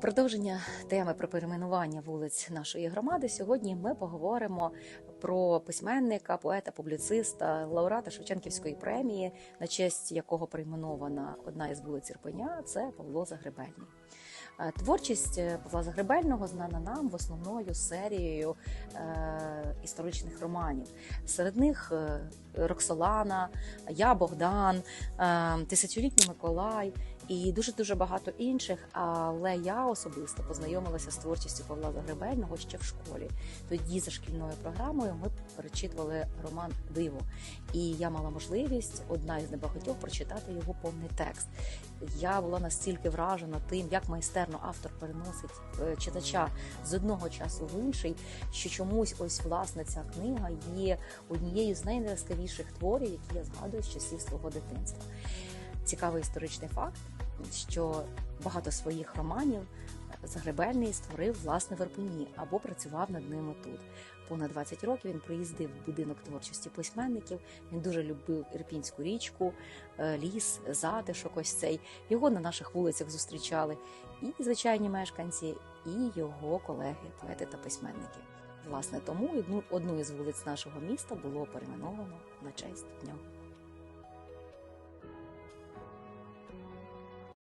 Продовження теми про перейменування вулиць нашої громади сьогодні ми поговоримо про письменника, поета, публіциста, лауреата Шевченківської премії, на честь якого перейменована одна із вулиць Ірпеня. Це Павло Загребельний. Е, Творчість е, Павла Загребельного знана нам в основною серією е, історичних романів. Серед них Роксолана, Я Богдан, Тисячолітній Миколай і дуже дуже багато інших. Але я особисто познайомилася з творчістю Павла Загребельного ще в школі. Тоді за шкільною програмою ми перечитували роман Диво, і я мала можливість одна із небагатьох прочитати його повний текст. Я була настільки вражена тим, як майстерно автор переносить е, читача з одного часу в інший, що чомусь ось власне ця книга є однією з найнеяскравіших творів, які я згадую з часів свого дитинства. Цікавий історичний факт, що багато своїх романів Загребельний створив власне в Ірпені або працював над ними тут. Понад 20 років він приїздив в будинок творчості письменників. Він дуже любив Ірпінську річку, е, ліс, затишок. Ось цей його на наших вулицях зустрічали і звичайні мешканці, і його колеги, поети та письменники. Власне, тому одну одну із вулиць нашого міста було перейменовано на честь нього.